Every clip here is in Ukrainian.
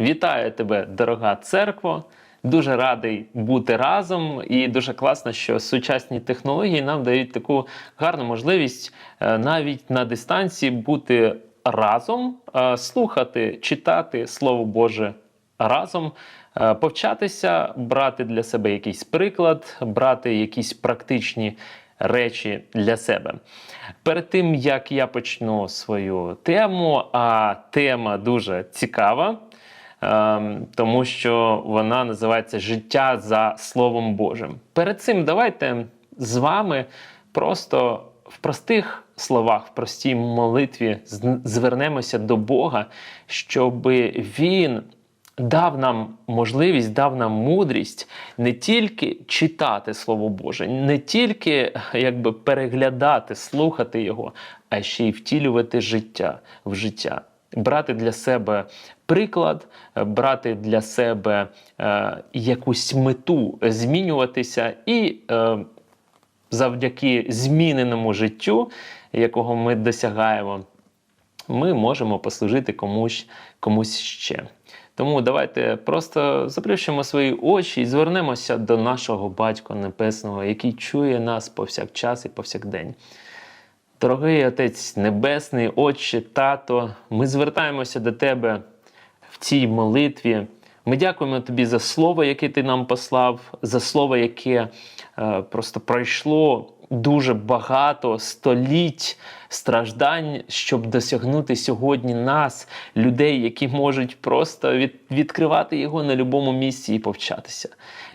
Вітаю тебе, дорога церква. Дуже радий бути разом, і дуже класно, що сучасні технології нам дають таку гарну можливість е, навіть на дистанції бути разом, е, слухати, читати Слово Боже разом, е, повчатися, брати для себе якийсь приклад, брати якісь практичні речі для себе. Перед тим як я почну свою тему, а тема дуже цікава. Ем, тому що вона називається Життя за Словом Божим. Перед цим давайте з вами просто в простих словах, в простій молитві звернемося до Бога, щоб Він дав нам можливість, дав нам мудрість не тільки читати Слово Боже, не тільки якби переглядати, слухати його, а ще й втілювати життя в життя брати для себе приклад, е, брати для себе е, якусь мету, змінюватися і е, завдяки зміненому життю, якого ми досягаємо, ми можемо послужити комусь, комусь ще. Тому давайте просто заплющимо свої очі і звернемося до нашого Батька Небесного, який чує нас повсякчас і повсякдень. Дорогий Отець Небесний, Отче, Тато, ми звертаємося до Тебе в цій молитві. Ми дякуємо Тобі за слово, яке Ти нам послав, за слово, яке е, просто пройшло дуже багато століть страждань, щоб досягнути сьогодні нас, людей, які можуть просто від, відкривати його на будь-якому місці і повчатися.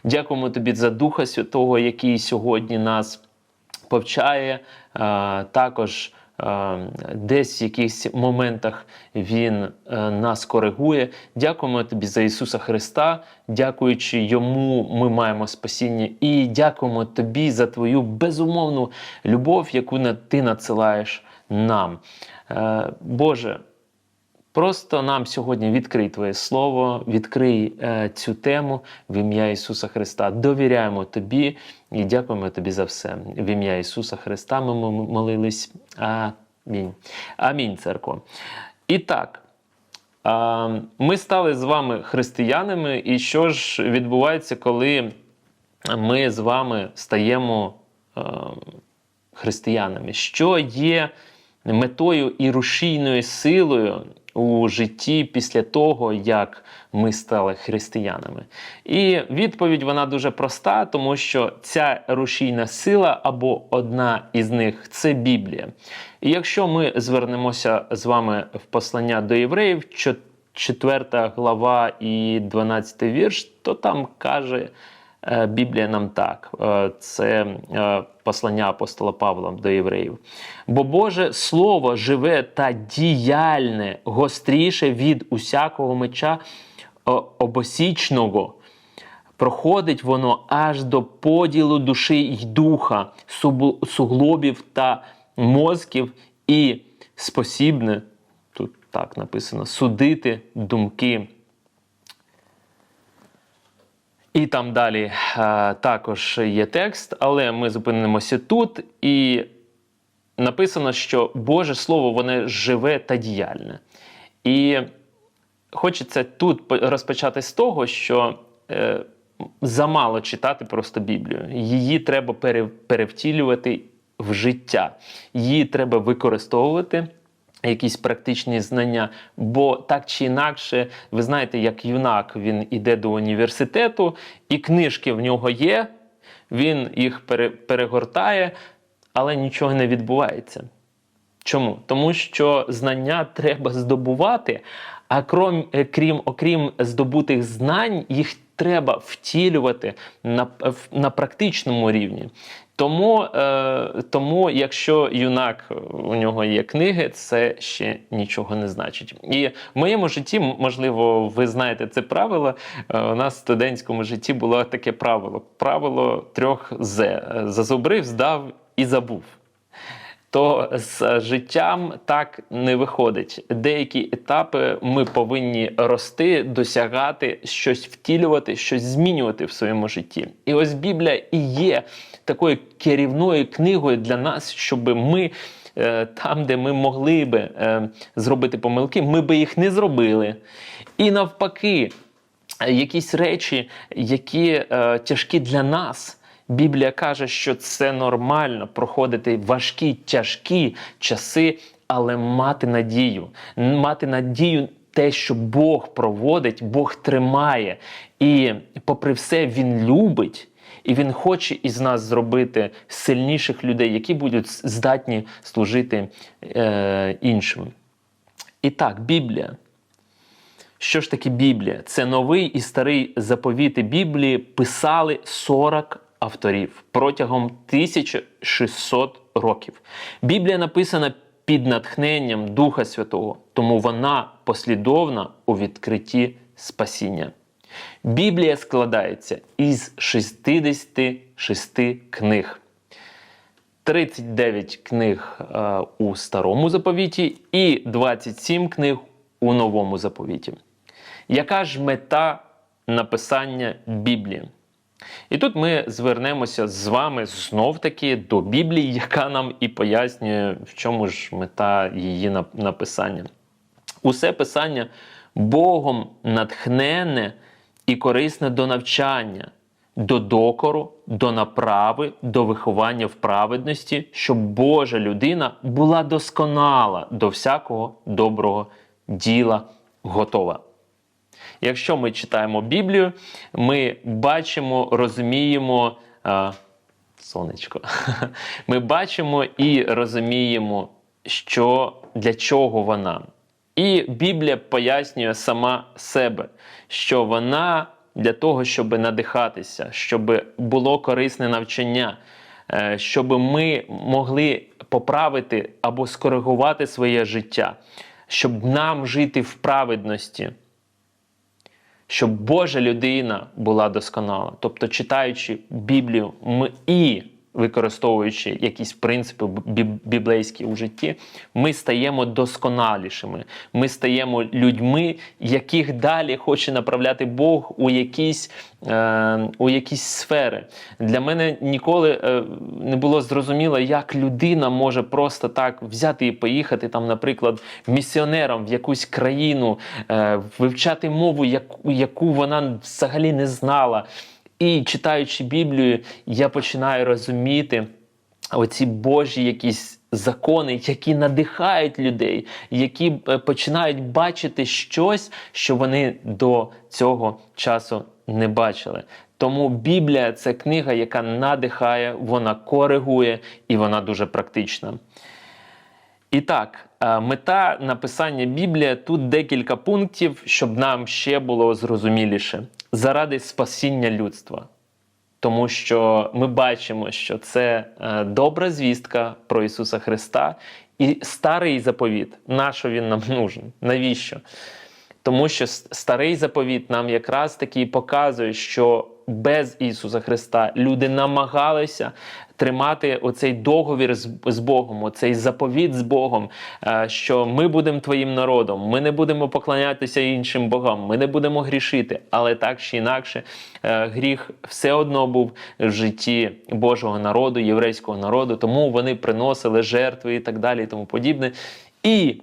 Дякуємо Тобі за Духа Святого, який сьогодні нас повчає, е, також десь в якихось моментах Він е, нас коригує. Дякуємо тобі за Ісуса Христа, дякуючи Йому, ми маємо спасіння. І дякуємо тобі за твою безумовну любов, яку ти надсилаєш нам. Е, Боже. Просто нам сьогодні відкрий Твоє Слово, відкрий е, цю тему в ім'я Ісуса Христа. Довіряємо Тобі і дякуємо Тобі за все. В ім'я Ісуса Христа ми молились. Амінь. Амінь, церкво. І так, а, ми стали з вами християнами, і що ж відбувається, коли ми з вами стаємо е, християнами? Що є метою і рушійною силою у житті після того, як ми стали християнами? І відповідь вона дуже проста, тому що ця рушійна сила або одна із них це Біблія. І якщо ми звернемося з вами в послання до євреїв, 4 глава і 12 вірш, то там каже е, Біблія нам так. Е, Це е, послання апостола Павла до євреїв. Бо Боже Слово живе та діяльне, гостріше від усякого меча обосічного. Проходить воно аж до поділу душі й духа, суглобів та мозків, і спосібне, тут так написано, судити думки. І там далі е, також є текст, але ми зупинимося тут. І написано, що Боже Слово воно живе та діяльне. І хочеться тут по- розпочати з того, що е, замало читати просто Біблію. Її треба пере, перевтілювати в життя. Її треба використовувати. Якісь практичні знання, бо так чи інакше, ви знаєте, як юнак він іде до університету, і книжки в нього є, він їх пере, перегортає, але нічого не відбувається. Чому? Тому що знання треба здобувати, а крім, е, крім, окрім здобутих знань, їх треба втілювати на, на практичному рівні. Тому, е, тому, якщо юнак е, у нього є книги, це ще нічого не значить. І в моєму житті, можливо, ви знаєте це правило. е, У нас в студентському житті було таке правило: правило трьох з Е, зазубрив, здав і забув то з життям так не виходить. Деякі етапи ми повинні рости, досягати, щось втілювати, щось змінювати в своєму житті. І ось Біблія і є такою керівною книгою для нас, щоб ми е, там, де ми могли би е, зробити помилки, ми би їх не зробили. І навпаки, якісь речі, які е, тяжкі для нас. Біблія каже, що це нормально проходити важкі, тяжкі часи, але мати надію, мати надію. Те, що Бог проводить, Бог тримає. І, попри все, Він любить, і Він хоче із нас зробити сильніших людей, які будуть здатні служити е, іншим. І так, Біблія. Що ж таке Біблія? Це новий і старий заповіти Біблії писали 40 авторів протягом 1600 років. Біблія написана під натхненням Духа Святого, тому вона послідовна у відкритті спасіння. Біблія складається із 66 книг. 39 книг е, у старому заповіті і 27 книг у новому заповіті. Яка ж мета написання Біблії? І тут ми звернемося з вами знов-таки до Біблії, яка нам і пояснює, в чому ж мета її написання. Усе писання Богом натхнене і корисне до навчання, до докору, до направи, до виховання в праведності, щоб Божа людина була досконала до всякого доброго діла готова. Якщо ми читаємо Біблію, ми бачимо, розуміємо. А, сонечко. Ми бачимо і розуміємо, що для чого вона. І Біблія пояснює сама себе, що вона для того, щоб надихатися, щоб було корисне навчання, е, щоб ми могли поправити або скоригувати своє життя, щоб нам жити в праведності щоб Божа людина була досконала. Тобто, читаючи Біблію, ми і використовуючи якісь принципи біблейські у житті, ми стаємо досконалішими. Ми стаємо людьми, яких далі хоче направляти Бог у якісь, е, у якісь сфери. Для мене ніколи е, не було зрозуміло, як людина може просто так взяти і поїхати, там, наприклад, місіонером в якусь країну, е, вивчати мову, яку, яку вона взагалі не знала. І читаючи Біблію, я починаю розуміти оці Божі якісь закони, які надихають людей, які е, починають бачити щось, що вони до цього часу не бачили. Тому Біблія це книга, яка надихає, вона коригує і вона дуже практична. І так, е, мета написання Біблії тут декілька пунктів, щоб нам ще було зрозуміліше. Заради спасіння людства. Тому що ми бачимо, що це е, добра звістка про Ісуса Христа і старий заповіт. На що він нам нужен? Навіщо? Тому що старий заповіт нам якраз таки показує, що без Ісуса Христа люди намагалися тримати оцей договір з, Богом, оцей заповіт з Богом, е, що ми будемо твоїм народом, ми не будемо поклонятися іншим богам, ми не будемо грішити. Але так чи інакше, е, гріх все одно був в житті Божого народу, єврейського народу, тому вони приносили жертви і так далі, і тому подібне. І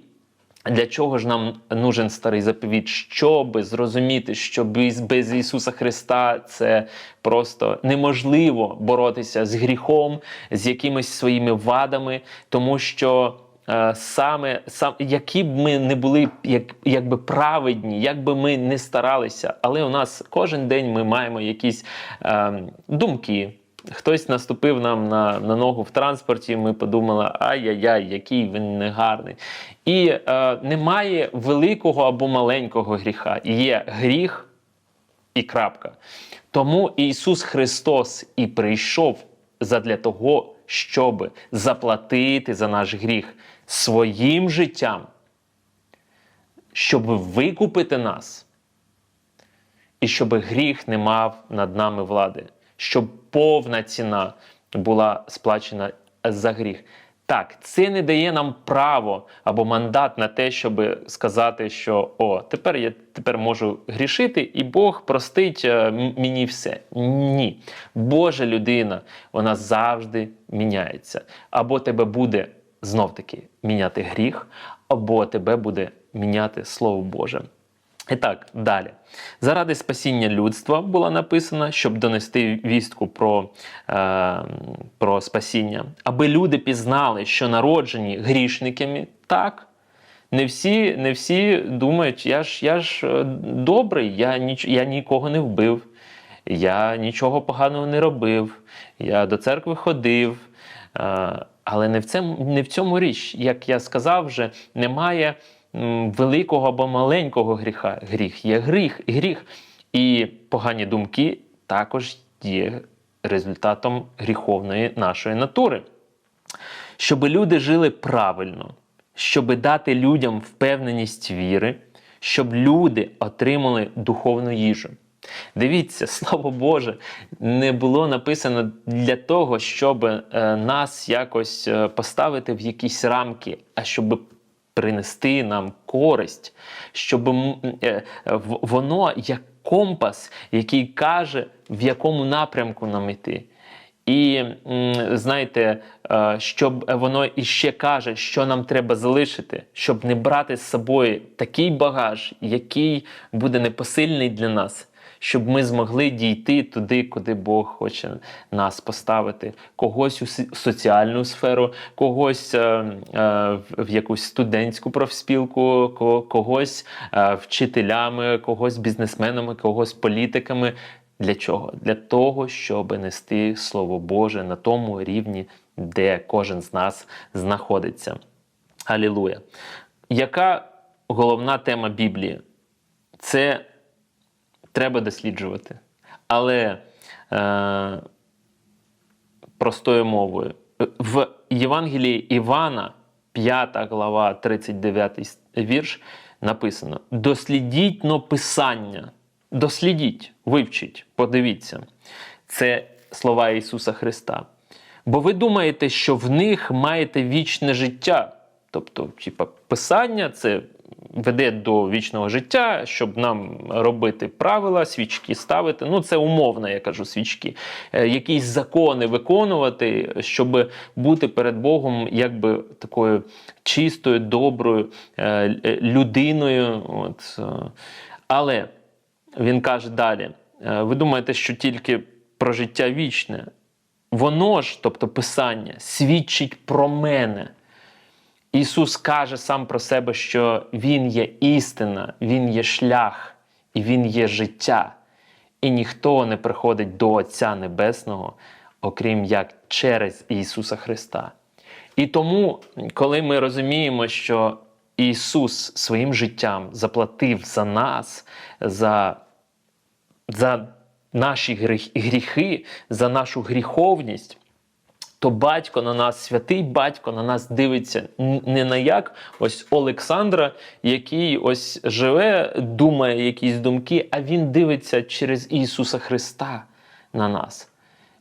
для чого ж нам нужен старий заповіт? Щоб зрозуміти, що без, Ісуса Христа це просто неможливо боротися з гріхом, з якимись своїми вадами, тому що. е, Саме сам, які б ми не були як, якби праведні, як би ми не старалися, але у нас кожен день ми маємо якісь е, думки, Хтось наступив нам на, на ногу в транспорті, ми подумали, ай-яй-яй, який він негарний. І е, немає великого або маленького гріха. Є гріх і крапка. Тому Ісус Христос і прийшов задля того, щоб заплатити за наш гріх своїм життям, щоб викупити нас і щоб гріх не мав над нами влади, щоб повна ціна була сплачена за гріх. Так, це не дає нам право або мандат на те, щоб сказати, що о, тепер я тепер можу грішити, і Бог простить е, мені все. Ні. Божа людина, вона завжди міняється. Або тебе буде знов таки міняти гріх, або тебе буде міняти Слово Боже. І так, далі. Заради спасіння людства була написана, щоб донести вістку про, е, про спасіння, аби люди пізнали, що народжені грішниками, так. Не всі, не всі думають, я ж, я ж е, добрий, я, ніч, я нікого не вбив, я нічого поганого не робив, я до церкви ходив. Е, але не в, цьому, не в цьому річ, як я сказав вже, немає великого або маленького гріха. Гріх є гріх, гріх. І погані думки також є результатом гріховної нашої натури. Щоб люди жили правильно, щоб дати людям впевненість віри, щоб люди отримали духовну їжу. Дивіться, слово Боже, не було написано для того, щоб е, нас якось е, поставити в якісь рамки, а щоб принести нам користь, щоб е, воно як компас, який каже, в якому напрямку нам йти. І знаєте, е, щоб воно іще каже, що нам треба залишити, щоб не брати з собою такий багаж, який буде непосильний для нас, щоб ми змогли дійти туди, куди Бог хоче нас поставити, когось у соціальну сферу, когось е, е, в- якусь студентську профспілку, когось е, вчителями, когось бізнесменами, когось політиками. Для чого? Для того, щоб нести Слово Боже на тому рівні, де кожен з нас знаходиться. Алілуя. Яка головна тема Біблії? Це треба досліджувати. Але е, простою мовою. В Євангелії Івана, 5 глава, 39 вірш, написано: дослідіть но Писання. Дослідіть, вивчіть, подивіться. Це слова Ісуса Христа. Бо ви думаєте, що в них маєте вічне життя. Тобто, типа, Писання це веде до вічного життя, щоб нам робити правила, свічки ставити. Ну, це умовно, я кажу, свічки. Е, Якісь закони виконувати, щоб бути перед Богом якби такою чистою, доброю е, е, людиною. От. Але він каже далі: ви думаєте, що тільки про життя вічне? Воно ж, тобто Писання, свідчить про мене. Ісус каже сам про себе, що Він є істина, Він є шлях і Він є життя. І ніхто не приходить до Отця Небесного, окрім як через Ісуса Христа. І тому, коли ми розуміємо, що Ісус своїм життям заплатив за нас, за, за наші гріхи, за нашу гріховність, то батько на нас, святий батько на нас дивиться не на як ось Олександра, який ось живе, думає якісь думки, а він дивиться через Ісуса Христа на нас.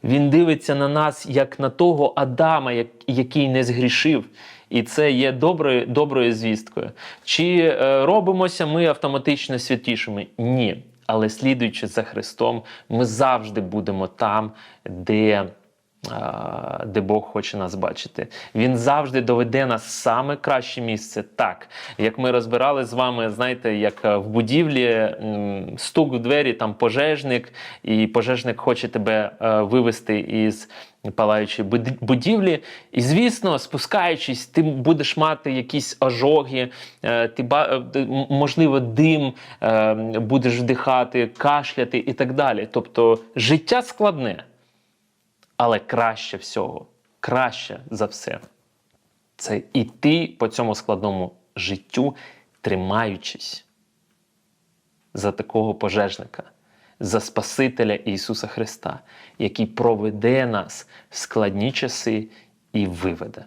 Він дивиться на нас як на того Адама, який не згрішив. І це є доброю, доброю звісткою. Чи е, робимося ми автоматично святішими? Ні. Але слідуючи за Христом, ми завжди будемо там, де де Бог хоче нас бачити. Він завжди доведе нас саме краще місце. Так, як ми розбирали з вами, знаєте, як е, в будівлі стук в двері, там пожежник, і пожежник хоче тебе е, вивести із палаючої будівлі. І, звісно, спускаючись, ти будеш мати якісь ожоги, е, ти можливо, дим будеш вдихати, кашляти і так далі. Тобто життя складне. Але краще всього, краще за все, це іти по цьому складному життю, тримаючись за такого пожежника, за Спасителя Ісуса Христа, який проведе нас в складні часи і виведе.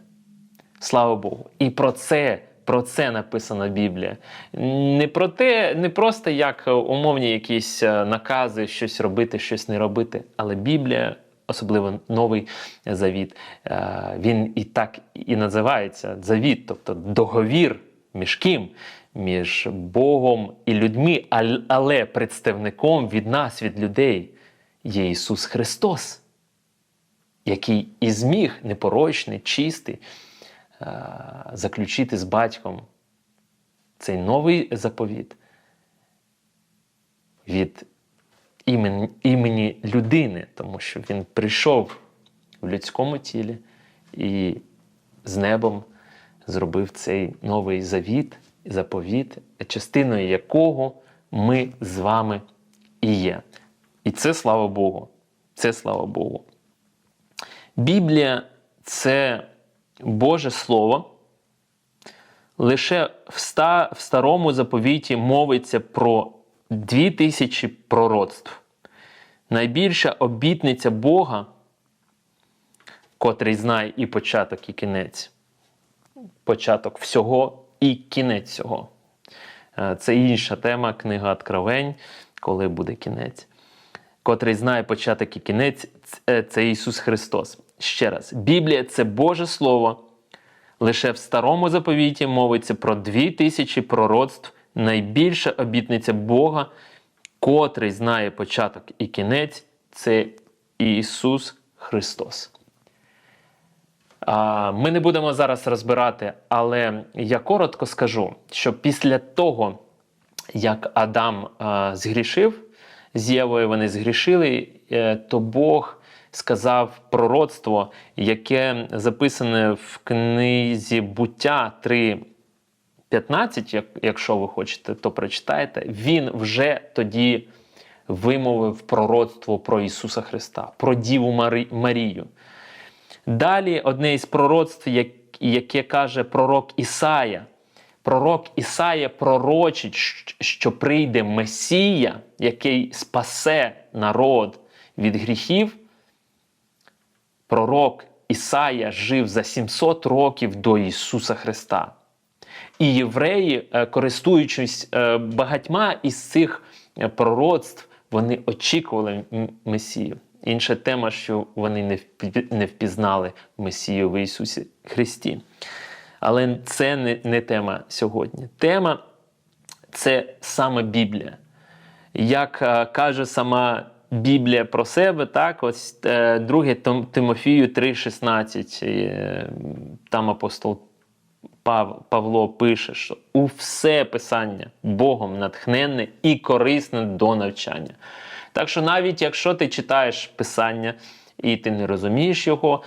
Слава Богу. І про це, про це написана Біблія. Не про те, не просто як умовні якісь е, накази, щось робити, щось не робити, але Біблія. Особливо новий завіт, е, він і так і називається завіт, тобто договір між ким? Між Богом і людьми, але представником від нас, від людей, є Ісус Христос, який і зміг непорочний, чистий, е, заключити з батьком цей новий заповіт від імені, людини, тому що він прийшов в людському тілі і з небом зробив цей новий завіт, заповіт, частиною якого ми з вами і є. І це слава Богу. Це слава Богу. Біблія це Боже Слово. Лише в старому заповіті мовиться про дві тисячі пророцтв. Найбільша обітниця Бога, котрий знає і початок, і кінець. Початок всього і кінець всього. Е, Це інша тема книга Откровень, коли буде кінець. Котрий знає початок і кінець, це- це Ісус Христос. Ще раз, Біблія це Боже Слово. Лише в старому заповіті мовиться про дві тисячі пророцтв, найбільша обітниця Бога, котрий знає початок і кінець, це Ісус Христос. Ми не будемо зараз розбирати, але я коротко скажу, що після того, як Адам згрішив, з Євою вони згрішили, е, то Бог сказав пророцтво, яке записане в книзі буття 3, 15, якщо ви хочете, то прочитайте, він вже тоді вимовив пророцтво про Ісуса Христа, про Діву Марію. Далі одне із пророцтв, яке каже пророк Ісая. Пророк Ісая пророчить, що прийде Месія, який спасе народ від гріхів. Пророк Ісая жив за 700 років до Ісуса Христа. І євреї, е, користуючись е, багатьма із цих е, пророцтв, вони очікували Месію. Інша тема, що вони не впізнали Месію в Ісусі Христі. Але це не, не тема сьогодні. Тема це саме Біблія. Як каже сама Біблія про себе, так, ось е, 2 Тимофію 3,16, е, там апостол Павло пише, що у все писання Богом натхненне і корисне до навчання. Так що навіть якщо ти читаєш писання і ти не розумієш його,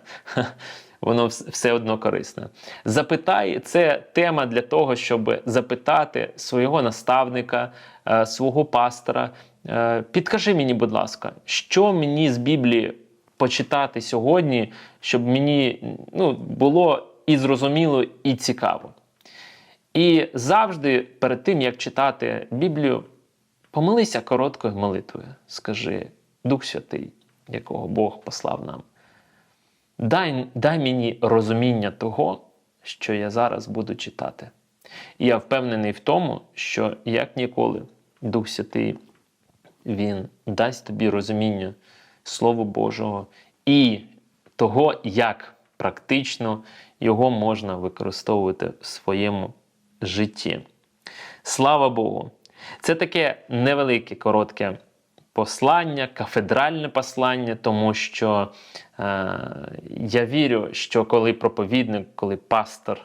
воно все одно корисне. Запитай, це тема для того, щоб запитати свого наставника, е, свого пастора. е, Підкажи мені, будь ласка, що мені з Біблії почитати сьогодні, щоб мені ну, було і зрозуміло, і цікаво. І завжди перед тим, як читати Біблію, помилися короткою молитвою. Скажи, Дух Святий, якого Бог послав нам, дай, дай мені розуміння того, що я зараз буду читати. І я впевнений в тому, що як ніколи Дух Святий Він дасть тобі розуміння Слова Божого і того, як практично його можна використовувати в своєму житті. Слава Богу! Це таке невелике, коротке послання, кафедральне послання, тому що е, я вірю, що коли проповідник, коли пастор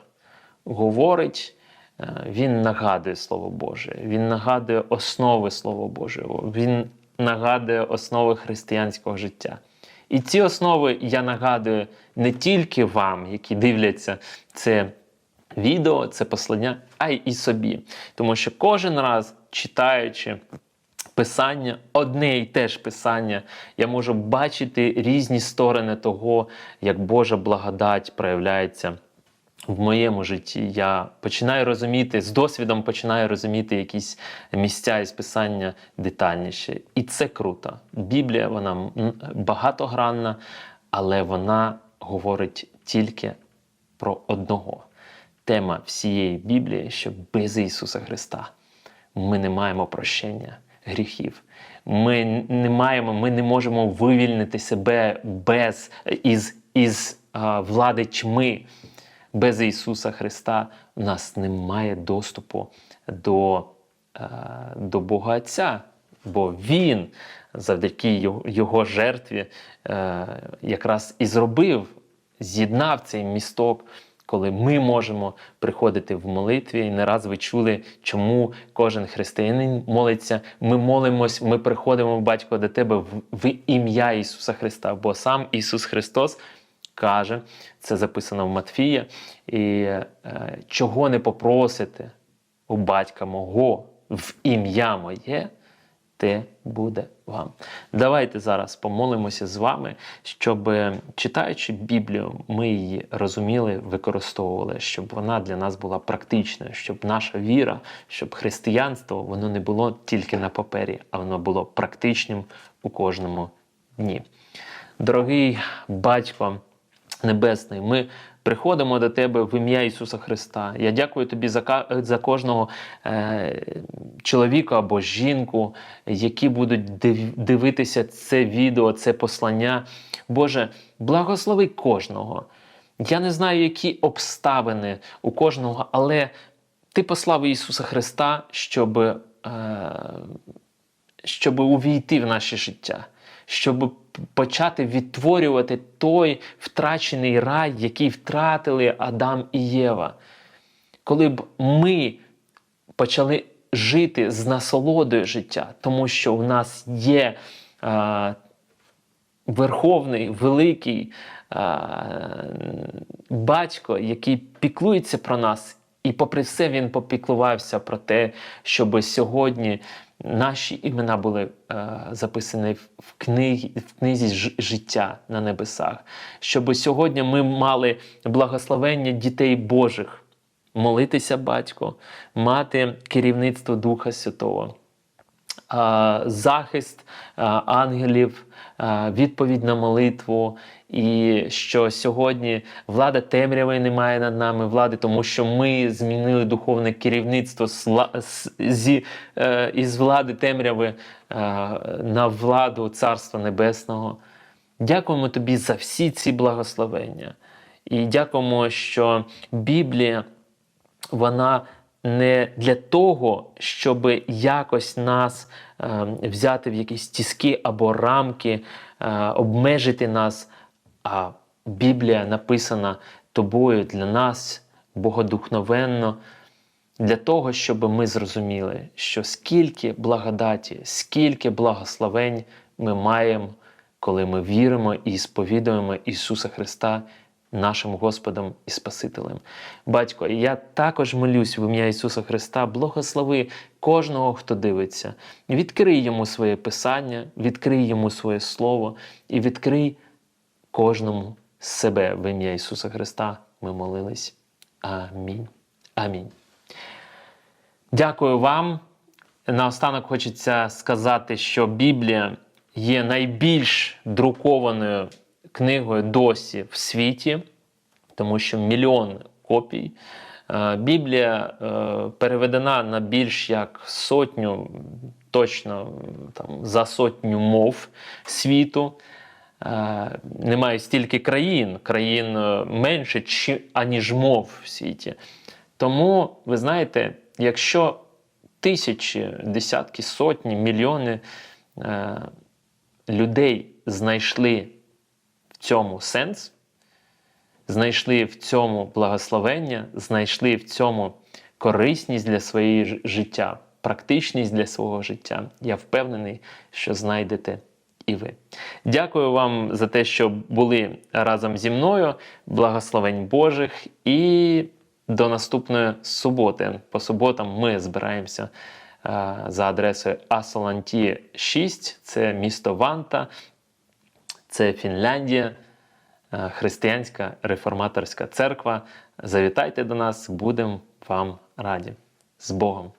говорить, е, він нагадує Слово Боже, він нагадує основи Слова Божого, він нагадує основи християнського життя. І ці основи я нагадую не тільки вам, які дивляться це відео, це послання, а й і собі. Тому що кожен раз читаючи писання, одне і те ж писання, я можу бачити різні сторони того, як Божа благодать проявляється. В моєму житті я починаю розуміти, з досвідом починаю розуміти якісь місця із писання детальніше. І це круто. Біблія вона багатогранна, але вона говорить тільки про одного. Тема всієї Біблії, що без Ісуса Христа ми не маємо прощення гріхів. Ми не маємо, ми не можемо вивільнити себе без із, із а, влади тьми. Без Ісуса Христа у нас немає доступу до, е, до Бога Отця, бо Він завдяки Його, жертві е, якраз і зробив з'єднав цей місток, коли ми можемо приходити в молитві. І не раз ви чули, чому кожен християнин молиться. Ми молимось, ми приходимо, батько, до тебе в ім'я Ісуса Христа, бо сам Ісус Христос. Каже, це записано в Матфія, і е, чого не попросите у батька мого в ім'я моє, те буде вам. Давайте зараз помолимося з вами, щоб е, читаючи Біблію, ми її розуміли, використовували, щоб вона для нас була практичною, щоб наша віра, щоб християнство воно не було тільки на папері, а воно було практичним у кожному дні. Дорогий батько Небесний, ми приходимо до Тебе в ім'я Ісуса Христа. Я дякую Тобі за, за кожного е, чоловіка або жінку, які будуть дивитися це відео, це послання. Боже, благослови кожного. Я не знаю, які обставини у кожного, але Ти послав Ісуса Христа, щоб, е, щоб увійти в наше життя, щоб почати відтворювати той втрачений рай, який втратили Адам і Єва. Коли б ми почали жити з насолодою життя, тому що у нас є е, верховний, великий е, батько, який піклується про нас. І попри все він попіклувався про те, щоб сьогодні наші імена були е, записані в, книгі, в книзі життя на небесах, щоб сьогодні ми мали благословення дітей Божих, молитися батько, мати керівництво Духа Святого захист ангелів, відповідь на молитву, і що сьогодні влада темряви немає над нами влади, тому що ми змінили духовне керівництво зі, е, із влади темряви е, на владу Царства Небесного. Дякуємо тобі за всі ці благословення. І дякуємо, що Біблія вона не для того, щоб якось нас е, взяти в якісь тіски або рамки, е, обмежити нас. А Біблія написана тобою для нас богодухновенно, для того, щоб ми зрозуміли, що скільки благодаті, скільки благословень ми маємо, коли ми віримо і сповідуємо Ісуса Христа нашим Господом і Спасителем. Батько, я також молюсь в ім'я Ісуса Христа, благослови кожного, хто дивиться. Відкрий йому своє Писання, відкрий йому своє Слово і відкрий кожному себе в ім'я Ісуса Христа. Ми молились. Амінь. Амінь. Дякую вам. Наостанок хочеться сказати, що Біблія є найбільш друкованою книгою досі в світі, тому що мільйон копій. Е, Біблія е, переведена на більш як сотню, точно там, за сотню мов світу. Е, Немає стільки країн, країн менше, аніж мов в світі. Тому, ви знаєте, якщо тисячі, десятки, сотні, мільйони людей знайшли цьому сенс, знайшли в цьому благословення, знайшли в цьому корисність для своєї життя, практичність для свого життя. Я впевнений, що знайдете і ви. Дякую вам за те, що були разом зі мною. Благословень Божих і до наступної суботи. По суботам ми збираємося е, за адресою Асоланті 6, це місто Ванта, це Фінляндія, е, християнська реформаторська церква. Завітайте до нас, будемо вам раді. З Богом!